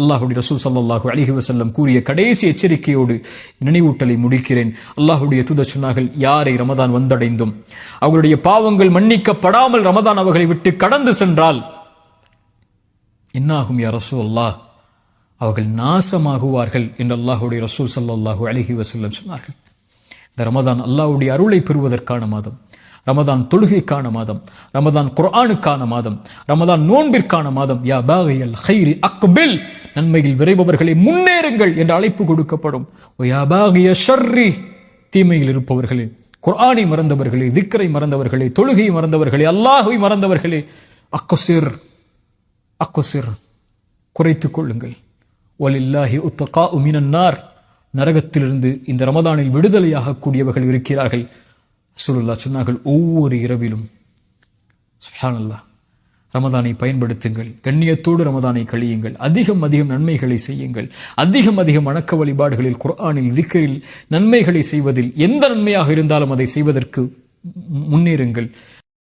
அல்லாஹுடைய ரசூல் சல்லாஹு அலிஹி வசல்லம் கூறிய கடைசி எச்சரிக்கையோடு நினைவூட்டலை முடிக்கிறேன். அல்லாஹுடைய தூத சொன்னார்கள் யாரை ரமதான் வந்தடைந்தும்? அவர்களுடைய பாவங்கள் மன்னிக்கப்படாமல் ரமதான் அவர்களை விட்டு கடந்து சென்றால்? என்னாகும் யா ரசூ அல்லாஹ் அவர்கள் நாசமாகுவார்கள் என்று அல்லாஹுடைய ரசூல் சல்லாஹூ அலிஹி வசல்லம் சொன்னார்கள். இந்த ரமதான் அல்லாஹுடைய அருளை பெறுவதற்கான மாதம். ரமதான் தொழுகைக்கான மாதம். ரமதான் குர்ஆனுக்கான மாதம். ரமதான் நோன்பிற்கான மாதம். யா பாகையல் ஹைரி அக்பில்! நன்மையில் விரைபவர்களை முன்னேறுங்கள் என்ற அழைப்பு கொடுக்கப்படும். ஷர்ரி தீமையில் இருப்பவர்களே குர்ஆனை மறந்தவர்களே திக்கரை மறந்தவர்களே தொழுகையை மறந்தவர்களே அல்லாஹ்வை மறந்தவர்களே அக்கொசிர் அக்கொசிர் குறைத்துக் கொள்ளுங்கள். வலில்லாஹி உத்தகா உமினார் நரகத்திலிருந்து இந்த ரமதானில் விடுதலையாக கூடியவர்கள் இருக்கிறார்கள். சுருல்லா சொன்னார்கள் ஒவ்வொரு இரவிலும் சுஹானல்லா ரமதானை பயன்படுத்துங்கள். கண்ணியத்தோடு ரமதானை கழியுங்கள். அதிகம் அதிகம் நன்மைகளை செய்யுங்கள். அதிகம் அதிகம் வணக்க வழிபாடுகளில் குர்ஆனில் திக்கரில் நன்மைகளை செய்வதில் எந்த நன்மையாக இருந்தாலும் அதை செய்வதற்கு முன்னேறுங்கள்.